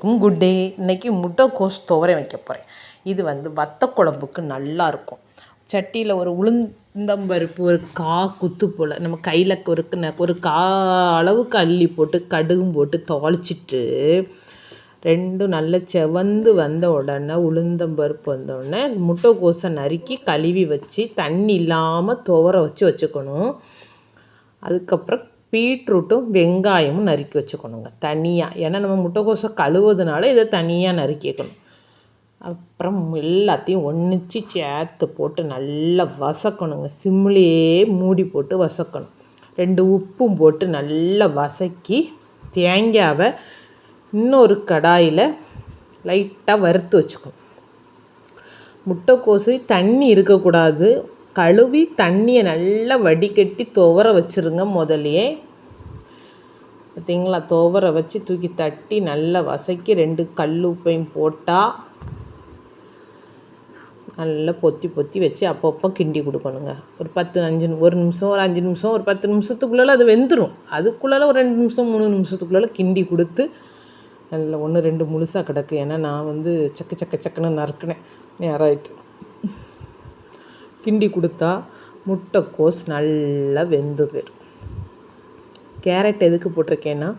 அனைவருக்கும் good day இன்றைக்கி முட்டைக்கோஸ் துவரை வைக்க போகிறேன் இது வந்து வத்த குழம்புக்கு நல்லாயிருக்கும் சட்டியில் ஒரு உளுந்தம்பருப்பு ஒரு கா குத்து போல் நம்ம கையில் ஒரு ஒரு கா அளவுக்கு அள்ளி போட்டு கடுகும் போட்டு தாளிச்சிட்டு ரெண்டும் நல்ல செவந்து வந்த உடனே உளுந்தம்பருப்பு வந்த முட்டைக்கோஸை நறுக்கி கழுவி வச்சு தண்ணி இல்லாமல் துவர வச்சு வச்சுக்கணும். அதுக்கப்புறம் பீட்ரூட்டும் வெங்காயமும் நறுக்கி வச்சுக்கணுங்க. தனியாக ஏன்னா நம்ம முட்டைக்கோஸை கழுவுறதுனால இதை தனியாக நறுக்கிக்கணும் அப்புறம் எல்லாத்தையும் ஒன்றுச்சு சேர்த்து போட்டு நல்லா வசக்கணுங்க. சிம்லேயே மூடி போட்டு வசக்கணும். ரெண்டு உப்பும் போட்டு நல்லா வசக்கி தேங்காவை இன்னொரு கடாயில் லைட்டாக வறுத்து வச்சுக்கணும். முட்டைக்கோசு தண்ணி இருக்கக்கூடாது. கழுவி தண்ணியை நல்லா வடிகட்டி துவர வச்சுருங்க முதலையே பார்த்தீங்களா துவர வச்சு தூக்கி தட்டி நல்லா வசக்கி ரெண்டு கல் உப்பையும் போட்டால் நல்லா பொத்தி பொத்தி வச்சு அப்பப்போ கிண்டி கொடுக்கணுங்க. ஒரு பத்து அஞ்சு ஒரு நிமிஷம் ஒரு அஞ்சு நிமிஷம் ஒரு பத்து நிமிஷத்துக்குள்ளால அது வெந்துடும் அதுக்குள்ளால ஒரு ரெண்டு நிமிஷம் மூணு நிமிஷத்துக்குள்ளே கிண்டி கொடுத்து நல்ல ஒன்று ரெண்டு முழுசாக கிடக்கு. ஏன்னா நான் வந்து சக்க சக்க சக்கன்னு நறுக்கினேன். நேராகிட்டு கிண்டி கொடுத்தா முட்டைக்கோஸ் நல்லா வெந்து போயிடும் கேரட் எதுக்கு போட்டிருக்கேன்னா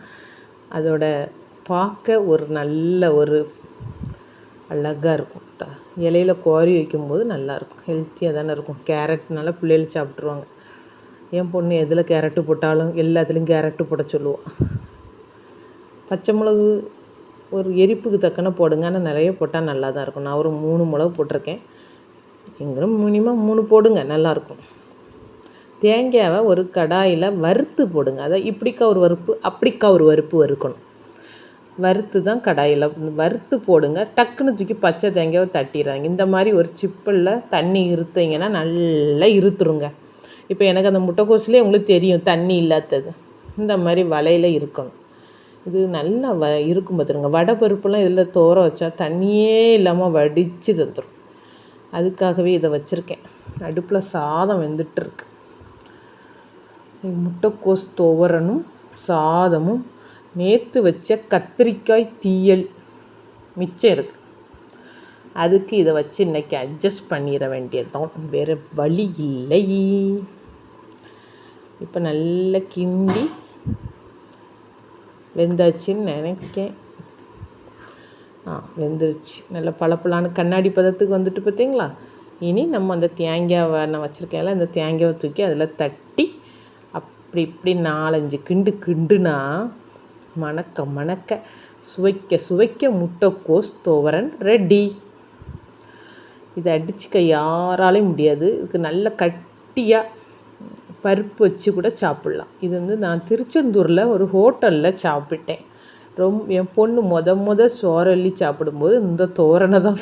அதோட பார்க்க ஒரு நல்ல ஒரு அழகாக இருக்கும். த இலையில் கோரி வைக்கும்போது நல்லாயிருக்கும் ஹெல்த்தியாக தானே இருக்கும். கேரட்னால பிள்ளைகள் சாப்பிட்ருவாங்க என் பொண்ணு எதில் கேரட்டு போட்டாலும் எல்லாத்துலேயும் கேரட்டு போட சொல்லுவோம் பச்சை மிளகு ஒரு எரிப்புக்கு தக்கன போடுங்க. ஆனால் நிறைய போட்டால் நல்லா தான் இருக்கும். நான் ஒரு மூணு மிளகு போட்டிருக்கேன். நீங்களும் மினிமம் மூணு போடுங்க நல்லாயிருக்கும் தேங்காவை ஒரு கடாயில் வறுத்து போடுங்க. அதை இப்படிக்கா ஒரு வறுப்பு அப்படிக்கா ஒரு வறுப்பு வறுக்கணும். வறுத்து தான் கடாயில் வறுத்து போடுங்க. டக்குன்னு தூக்கி பச்சை தேங்காவை தட்டிடுறாங்க இந்த மாதிரி ஒரு சிப்பில் தண்ணி இருத்தீங்கன்னா நல்லா இருத்துருங்க. இப்போ எனக்கு அந்த முட்டைக்கோசுலேயே உங்களுக்கு தெரியும் தண்ணி இல்லாதது. இந்த மாதிரி வலையில் இருக்கணும். இது நல்லா வ இருக்கும் பார்த்துருங்க வடை பருப்புலாம் இதில் தோற வச்சா தண்ணியே இல்லாமல் வடித்து தந்துடும் அதுக்காகவே இதை வச்சுருக்கேன். அடுப்பில் சாதம் வெந்துட்டுருக்கு. முட்டைக்கோஸ் துவரனும் சாதமும் நேற்று வச்ச கத்திரிக்காய் தீயல் மிச்சம் இருக்குது அதுக்கு இதை வச்சு இன்றைக்கி அட்ஜஸ்ட் பண்ணிட வேண்டியதுதான். வேறு வழி இல்லை. இப்போ நல்லா கிண்டி வெந்தாச்சுன்னு நினைக்கேன். ஆ வெந்துருச்சு. நல்லா பளப்பளான்னு கண்ணாடி பதத்துக்கு வந்துட்டு பார்த்தீங்களா இனி நம்ம அந்த தேங்காயை நான் வச்சுருக்கேன்ல இந்த தேங்காவை தூக்கி அதில் தட்டி அப்படி இப்படி நாலஞ்சு கிண்டு கிண்டுனா மணக்க மணக்க சுவைக்க சுவைக்க முட்டைக்கோஸ் துவரன் ரெடி இதை அடிச்சுக்க யாராலையும் முடியாது. இதுக்கு நல்ல கட்டியாக பருப்பு வச்சு கூட சாப்பிட்லாம். இது வந்து நான் திருச்செந்தூரில் ஒரு ஹோட்டலில் சாப்பிட்டேன். ரொம்ப என் பொண்ணு மொதல் மொதல் சோறள்ளி சாப்பிடும்போது இந்த தோரனை தான்